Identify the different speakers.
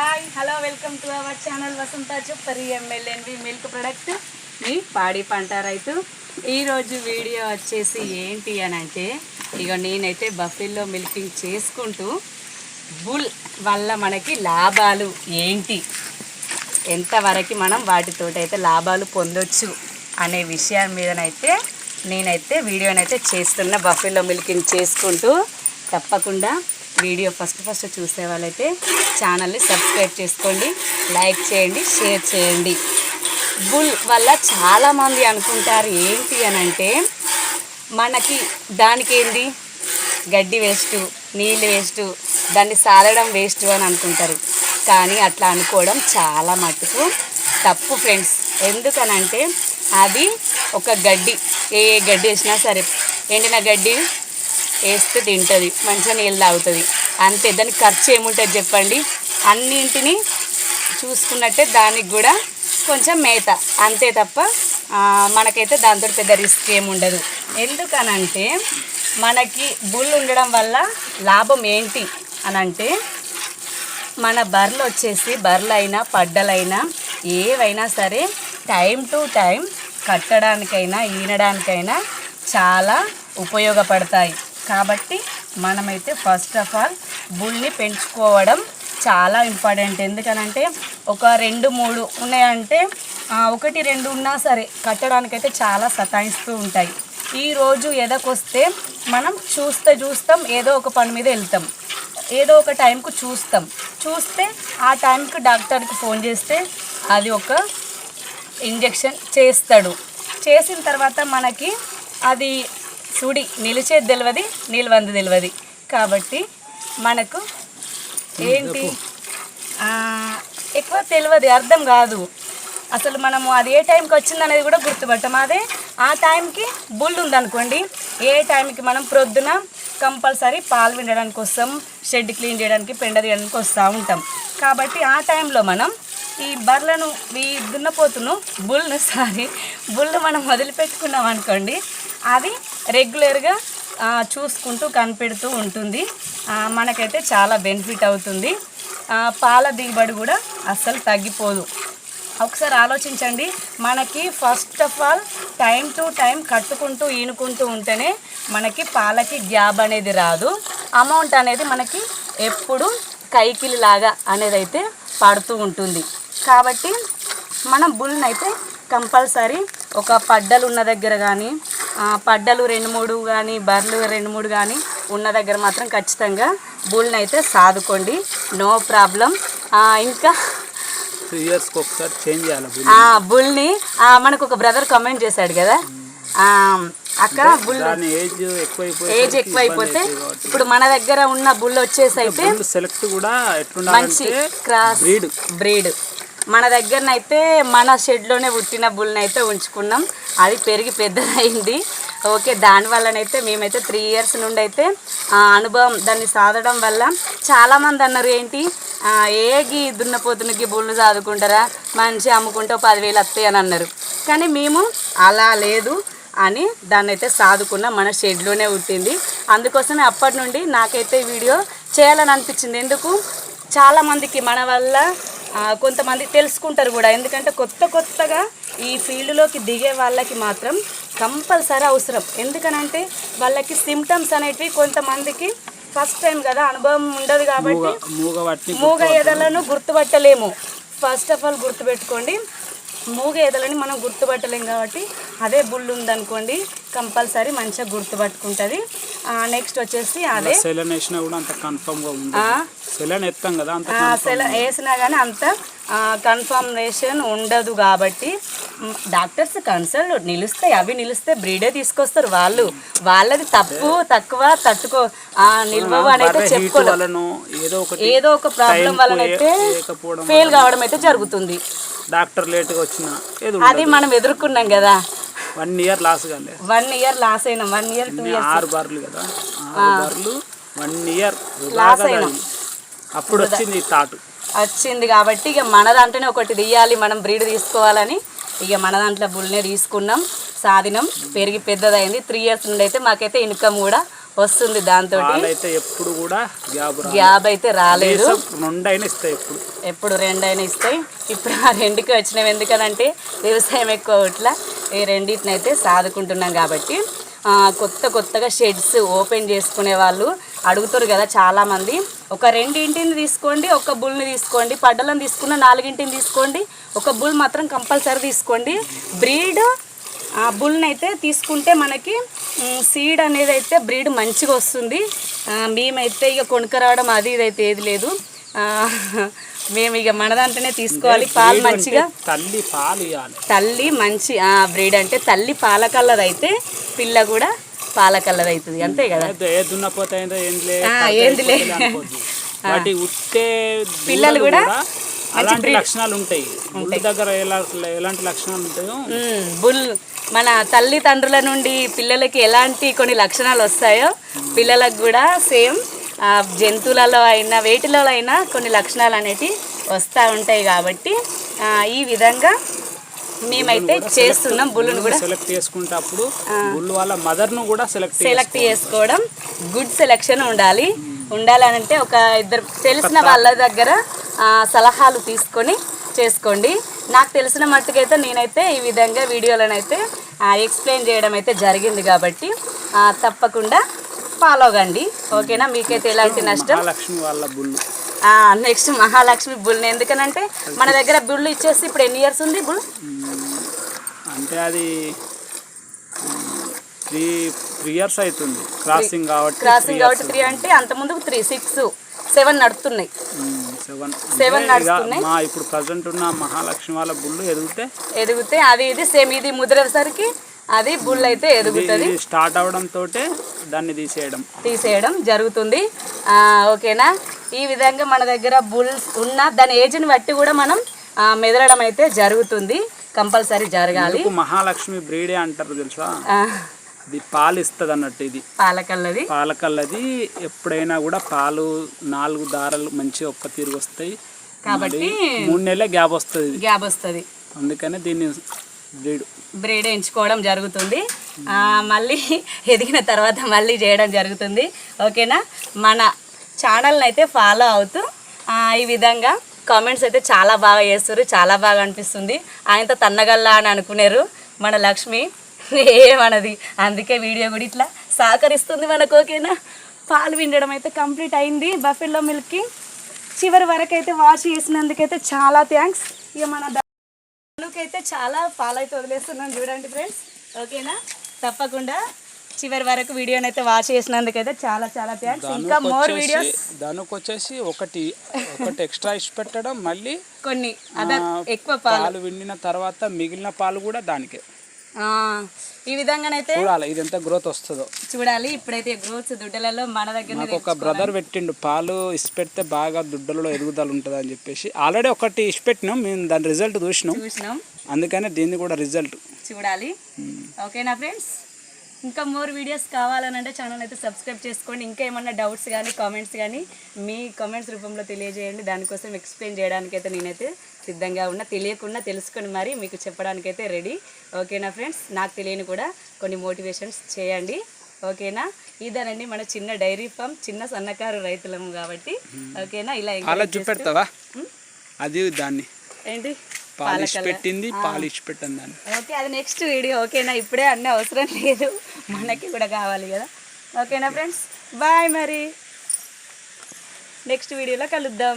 Speaker 1: Hi hello welcome to our channel Vasantha చెప్పరి ఎమ్మెల్యేన్వి milk product మీ పాడి పంట రైతు. ఈరోజు వీడియో వచ్చేసి ఏంటి అని అంటే ఇక నేనైతే బఫిల్లో మిల్కింగ్ చేసుకుంటూ బుల్ వల్ల మనకి లాభాలు ఏంటి? ఎంతవరకు మనం వాటితోటైతే లాభాలు పొందొచ్చు అనే విషయం మీదనైతే నేనైతే వీడియోనైతే చేస్తున్న బఫెల్లో మిల్కింగ్ చేసుకుంటూ తప్పకుండా వీడియో ఫస్ట్ ఫస్ట్ చూసే వాళ్ళైతే ఛానల్ని సబ్స్క్రైబ్ చేసుకోండి లైక్ చేయండి షేర్ చేయండి. బుల్ వల్ల చాలామంది అనుకుంటారు ఏంటి అని అంటే మనకి దానికి ఏంది? గడ్డి వేస్ట్ నీళ్ళు వేస్ట్ దాన్ని సాలడం వేస్ట్ అని అనుకుంటారు. కానీ అట్లా అనుకోవడం చాలా మటుకు తప్పు ఫ్రెండ్స్. ఎందుకనంటే అది ఒక గడ్డి ఏ ఏ గడ్డి వేసినా సరే ఎండిన గడ్డి వేస్తే తింటుంది మంచిగా నీళ్ళు తాగుతుంది. అంతే దానికి ఖర్చు ఏముంటుంది చెప్పండి. అన్నింటినీ చూసుకున్నట్టే దానికి కూడా కొంచెం మేత. అంతే తప్ప మనకైతే దాంతో పెద్ద రిస్క్ ఏముండదు. ఎందుకనంటే మనకి బుల్ ఉండడం వల్ల లాభం ఏంటి అని అంటే మన బర్రెలు వచ్చేసి బర్రెలు అయినా పడ్డలైనా ఏవైనా సరే టైం టు టైం కట్టడానికైనా ఈనడానికైనా చాలా ఉపయోగపడతాయి. కాబట్టి మనమైతే ఫస్ట్ ఆఫ్ ఆల్ బుల్ని పెంచుకోవడం చాలా ఇంపార్టెంట్ ఎందుకనంటే ఒక రెండు మూడు ఉన్నాయంటే ఒకటి రెండు ఉన్నా సరే కట్టడానికైతే చాలా సతాయిస్తూ ఉంటాయి. ఈరోజు ఎదకొస్తే మనం చూస్తే చూస్తాం ఏదో ఒక పని మీద వెళ్తాం. ఏదో ఒక టైంకు చూస్తాం. చూస్తే ఆ టైంకి డాక్టర్కి ఫోన్ చేస్తే అది ఒక ఇంజెక్షన్ చేస్తాడు. చేసిన తర్వాత మనకి అది సుడి నిలిచేది తెలియదు నిల్వంది తెలియదు కాబట్టి మనకు ఏంటి? ఎక్కువ తెలియదు అర్థం కాదు. అసలు మనము అది ఏ టైంకి వచ్చింది అనేది కూడా గుర్తుపట్టం. అదే ఆ టైంకి బుల్ ఉందనుకోండి. ఏ టైంకి మనం ప్రొద్దున కంపల్సరీ పాలు వినడానికి వస్తాం షెడ్ క్లీన్ చేయడానికి పెండ తీయడానికి వస్తూ ఉంటాం. కాబట్టి ఆ టైంలో మనం ఈ బర్రెలను ఈ దున్నపోతును బుల్ను సారీ బుల్ను మనం వదిలిపెట్టుకున్నాం అనుకోండి అది రెగ్యులర్గా చూసుకుంటూ కనిపెడుతూ ఉంటుంది. మనకైతే చాలా బెనిఫిట్ అవుతుంది. పాల దిగుబడి కూడా అస్సలు తగ్గిపోదు. ఒకసారి ఆలోచించండి. మనకి first of all time to time కట్టుకుంటూ ఈనుకుంటూ ఉంటేనే మనకి పాలకి గ్యాబ్ అనేది రాదు. అమౌంట్ అనేది మనకి ఎప్పుడు కైకిలి లాగా అనేది అయితే పడుతూ ఉంటుంది. కాబట్టి మనం బుల్ని అయితే కంపల్సరీ ఒక పడ్డలు ఉన్న దగ్గర కానీ పడ్డలు రెండు మూడు కానీ బర్రెలు రెండు మూడు కానీ ఉన్న దగ్గర మాత్రం ఖచ్చితంగా బుల్ని అయితే సాదుకోండి. No problem. ఇంకా
Speaker 2: త్రీ ఇయర్స్కి ఒకసారి చేంజ్ చేయాలి
Speaker 1: బుల్ని మనకు ఒక బ్రదర్ కమెంట్ చేశాడు కదా. అక్క బుల్
Speaker 2: ఏజ్
Speaker 1: ఎక్కువ అయిపోతే ఇప్పుడు మన దగ్గర ఉన్న బుల్ వచ్చేసి అయితే
Speaker 2: సెలెక్ట్ కూడా
Speaker 1: మంచి క్రాస్
Speaker 2: breed.
Speaker 1: బ్రీడ్ మన దగ్గరనైతే మన షెడ్లోనే పుట్టిన బుల్ని అయితే ఉంచుకున్నాం. అది పెరిగి పెద్దదైంది. ఓకే దానివల్లనైతే మేమైతే త్రీ ఇయర్స్ నుండి అయితే అనుభవం దాన్ని సాధడం వల్ల చాలామంది అన్నారు ఏంటి? ఏ గీ దున్నపోతునికి బుల్ను సాదుకుంటారా? మంచి అమ్ముకుంటే పదివేలు వస్తాయి అని అన్నారు. కానీ మేము అలా లేదు అని దాన్ని అయితే సాదుకున్న మన షెడ్లోనే పుట్టింది అందుకోసమే అప్పటి నుండి నాకైతే వీడియో చేయాలని అనిపించింది. ఎందుకు? చాలామందికి మన వల్ల కొంతమంది తెలుసుకుంటారు కూడా. ఎందుకంటే కొత్త కొత్తగా ఈ ఫీల్డ్లోకి దిగే వాళ్ళకి మాత్రం కంపల్సరీ అవసరం. ఎందుకనంటే వాళ్ళకి సిమ్టమ్స్ అనేటివి కొంతమందికి ఫస్ట్ టైం కదా అనుభవం ఉండదు కాబట్టి
Speaker 2: మూగ
Speaker 1: ఎదలను గుర్తుపట్టలేము. ఫస్ట్ ఆఫ్ ఆల్ గుర్తుపెట్టుకోండి. మూగ ఎదలని మనం గుర్తుపట్టలేం కాబట్టి అదే బుల్ ఉందనుకోండి కంపల్సరీ మంచిగా గుర్తుపట్టుకుంటుంది. నెక్స్ట్ వచ్చేసి అదే
Speaker 2: సెలన్ వేసినా కూడా అంత కన్ఫర్మ్గా ఉంది సెలన్ ఎత్తాం కదా అంత
Speaker 1: సెల వేసినా కానీ అంత కన్ఫర్మేషన్ ఉండదు కాబట్టి డాక్టర్స్ కన్సల్ట్ నిలుస్తాయి. అవి నిలిస్తే బ్రీడే తీసుకొస్తారు వాళ్ళు. వాళ్ళది తప్పు తక్కువ తట్టుకో ఆ, నిల్వవు అని అయితే
Speaker 2: హీట్
Speaker 1: చెప్పుకోలేం.
Speaker 2: వలన ఏదో
Speaker 1: ఒక ప్రాబ్లం వలన అయితే ఫెయిల్ కావడం అయితే జరుగుతుంది.
Speaker 2: డాక్టర్ లేట్గా వచ్చిన ఏదో
Speaker 1: అది మనం ఎదుర్కొన్నాం కదా.
Speaker 2: వన్ ఇయర్ లాస్ కాలే
Speaker 1: వన్ ఇయర్ లాస్ అయినాం వన్ ఇయర్ టూ ఇయర్స్
Speaker 2: ఆరు బార్లు కదా. ఆరు బార్లు వన్ ఇయర్
Speaker 1: లాస్ అయినాం.
Speaker 2: అప్పుడు వచ్చింది ఈ తాటు
Speaker 1: వచ్చింది కాబట్టి ఇక మన దాంట్లోనే ఒకటి తీయాలి మనం బ్రీడ్ తీసుకోవాలని. ఇక మన దాంట్లో బుల్నే తీసుకున్నాం సాధినం పెరిగి పెద్దదైంది. త్రీ ఇయర్స్ నుండి అయితే మాకైతే ఇన్కమ్ కూడా వస్తుంది దాంతో
Speaker 2: పాలైతే ఎప్పుడు కూడా గ్యాప్
Speaker 1: అయితే రాలేదు.
Speaker 2: రెండైనా ఇస్తాయి ఎప్పుడు.
Speaker 1: ఎప్పుడు రెండైనా ఇస్తాయి. ఇప్పుడు ఆ రెండుకి వచ్చినవి ఎందుకనంటే వ్యవసాయం ఎక్కువ ఇట్లా ఈ రెండింటిని అయితే సాదుకుంటున్నాం కాబట్టి కొత్త కొత్తగా షెడ్స్ ఓపెన్ చేసుకునే వాళ్ళు అడుగుతారు కదా చాలామంది. ఒక రెండింటిని తీసుకోండి ఒక బుల్ని తీసుకోండి పడ్డలను తీసుకున్న నాలుగింటిని తీసుకోండి ఒక బుల్ మాత్రం కంపల్సరీ తీసుకోండి. బ్రీడ్ ఆ బుల్ని అయితే తీసుకుంటే మనకి సీడ్ అనేది అయితే బ్రీడ్ మంచిగా వస్తుంది. మేమైతే ఇక కొనుక్కరావడం అది ఇది అయితే ఏది లేదు. మేము ఇక మన దాంట్లోనే తీసుకోవాలి. పాలు మంచిగా.
Speaker 2: తల్లి పాలు
Speaker 1: తల్లి మంచి బ్రీడ్ అంటే తల్లి పాల కలర్ అయితే పిల్ల కూడా పాల కలర్ అవుతుంది అంతే కదా?
Speaker 2: ఏందో ఉట్టే
Speaker 1: పిల్లలు కూడా
Speaker 2: అలాంటి లక్షణాలు ఉంటాయి. దగ్గర ఎలా ఎలాంటి లక్షణాలు ఉంటాయో.
Speaker 1: బుల్ మన తల్లిదండ్రుల నుండి పిల్లలకి ఎలాంటి కొన్ని లక్షణాలు వస్తాయో పిల్లలకు కూడా సేమ్ జంతువులలో అయినా వేటిలలో అయినా కొన్ని లక్షణాలు అనేటివి వస్తూ ఉంటాయి కాబట్టి ఈ విధంగా మేమైతే చేస్తున్నాం. బుల్లును కూడా
Speaker 2: సెలెక్ట్ చేసుకుంటే అప్పుడు బుల్ వాళ్ళ మదర్ను కూడా సెలెక్ట్
Speaker 1: సెలెక్ట్ చేసుకోవడం. గుడ్ సెలెక్షన్ ఉండాలి. ఉండాలనంటే ఒక ఇద్దరు తెలిసిన వాళ్ళ దగ్గర సలహాలు తీసుకొని చేసుకోండి. నాకు తెలిసిన మట్టుకైతే నేనైతే ఈ విధంగా వీడియోలను ఎక్స్ప్లెయిన్ చేయడం అయితే జరిగింది కాబట్టి తప్పకుండా ఫాలో కండి. ఓకేనా? మీకైతే ఎలాంటి నష్టం?
Speaker 2: బుల్
Speaker 1: నెక్స్ట్ మహాలక్ష్మి బుల్ని ఎందుకనంటే మన దగ్గర బుల్ ఇచ్చేసి ఇప్పుడు ఎన్ని ఇయర్స్ ఉంది బుల్?
Speaker 2: అంటే అది త్రీ త్రీ ఇయర్స్ అవుతుంది. క్రాసింగ్ కాబట్టి
Speaker 1: క్రాసింగ్ కాబట్టి త్రీ అంటే అంత ముందు త్రీ సిక్స్. సెవెన్ నడుతున్నాయి.
Speaker 2: సెవెన్.
Speaker 1: నడుస్తున్నాయి.
Speaker 2: మా ఇప్పుడు ప్రజెంట్ ఉన్న మహాలక్ష్మి వాళ్ళ బుల్ ఎదిగితే?
Speaker 1: ఎదిగితే అది ఇది సేమ్ ఇది ముదిరేసరికి అది బుల్ అయితే ఎదుగుతుంది.
Speaker 2: స్టార్ట్ అవడం తోటే దాన్ని తీసేయడం.
Speaker 1: తీసేయడం జరుగుతుంది. ఓకేనా? ఈ విధంగా మన దగ్గర బుల్స్ ఉన్న దాని ఏజ్ని బట్టి కూడా మనం మెదలడం అయితే జరుగుతుంది. కంపల్సరీ జరగాలి.
Speaker 2: మహాలక్ష్మి బ్రీడే అంటారు తెలుసా? ఇది పాలు ఇస్తుంది అన్నట్టు ఇది.
Speaker 1: పాలకల్లది?
Speaker 2: పాలకల్లది ఎప్పుడైనా కూడా పాలు నాలుగు దారాలు మంచిగా ఒక్క తిరిగి వస్తాయి.
Speaker 1: కాబట్టి
Speaker 2: మూడు నెలలే గ్యాప్ వస్తుంది
Speaker 1: గ్యాప్ వస్తుంది.
Speaker 2: అందుకనే దీన్ని బ్రీడ్.
Speaker 1: బ్రీడ్ ఎంచుకోవడం జరుగుతుంది. ఆ, మళ్ళీ ఎదిగిన తర్వాత మళ్ళీ చేయడం జరుగుతుంది. ఓకేనా? మన ఛానల్ని అయితే ఫాలో అవుతూ ఆ, ఈ విధంగా కామెంట్స్ అయితే చాలా బాగా చేస్తారు చాలా బాగా అనిపిస్తుంది. ఆయనతో తన్నగల్లా అని అనుకున్నారు మన లక్ష్మి. ఏమన్నది? అందుకే వీడియో కూడా ఇట్లా సహకరిస్తుంది మనకు ఓకేనా? పాలు విండడం అయితే కంప్లీట్ అయింది. బఫెల్లో మిల్క్కి చివరి వరకు అయితే వాష్ చేసినందుకైతే చాలా థ్యాంక్స్. ఇక మన అయితే చాలా ఫాలో అయితే వదిలేస్తున్నాను చూడండి ఫ్రెండ్స్. ఓకేనా? తప్పకుండా చివరి వరకు వీడియోని అయితే వాచ్ చేసినందుకైతే చాలా చాలా థ్యాంక్స్. ఇంకా మోర్ వీడియోస్
Speaker 2: దానికి వచ్చేసి ఒకటి ఒకటి ఎక్స్ట్రా ఇచ్చి పెట్టడం మళ్ళీ
Speaker 1: కొన్ని ఎక్కువ పాలు.
Speaker 2: పాలు విండిన తర్వాత మిగిలిన పాలు కూడా దానికే.
Speaker 1: ఈ విధంగానైతే
Speaker 2: చూడాలి ఇది ఎంత గ్రోత్ వస్తుందో.
Speaker 1: చూడాలి. ఇప్పుడైతే గ్రోత్స్ దుడ్డలలో మన దగ్గర
Speaker 2: నాకు ఒక బ్రదర్ పెట్టిండు పాలు ఇసి పెడితే బాగా దుడ్డలలో ఎదుగుదల ఉంటుంది అని చెప్పేసి ఆల్రెడీ ఒకటి ఇసి పెట్టినాం మేము దాని రిజల్ట్ చూసినాం.
Speaker 1: చూసినాం.
Speaker 2: అందుకనే దీన్ని కూడా రిజల్ట్
Speaker 1: చూడాలి. ఓకేనా ఫ్రెండ్స్ ఇంకా మోర్ వీడియోస్ కావాలనంటే ఛానల్ అయితే సబ్స్క్రైబ్ చేసుకోండి. ఇంకా ఏమన్నా డౌట్స్ కానీ కామెంట్స్ కానీ మీ కామెంట్స్ రూపంలో తెలియజేయండి. దానికోసం ఎక్స్ప్లెయిన్ చేయడానికి అయితే నేనైతే సిద్ధంగా ఉన్నా. తెలియకుండా తెలుసుకొని మరి మీకు చెప్పడానికైతే రెడీ ఓకేనా ఫ్రెండ్స్ నాకు తెలియని కూడా కొన్ని మోటివేషన్స్ చేయండి. ఓకేనా ఇదేనండి మన చిన్న డైరీ ఫామ్ చిన్న సన్నకారు రైతులము కాబట్టి. ఓకేనా ఇలా encourage చేస్తూ-
Speaker 2: చూపెడతావా? అది దాన్ని.
Speaker 1: ఏంటి?
Speaker 2: పాలు ఇచ్చి పెట్టింది పాలు ఇచ్చి పెట్టింది
Speaker 1: ఓకే అది నెక్స్ట్ వీడియో ఓకేనా ఇప్పుడే అన్నీ అవసరం లేదు. మనకి కూడా కావాలి కదా. ఓకేనా ఫ్రెండ్స్ బాయ్ మరి. నెక్స్ట్ వీడియోలో కలుద్దాం.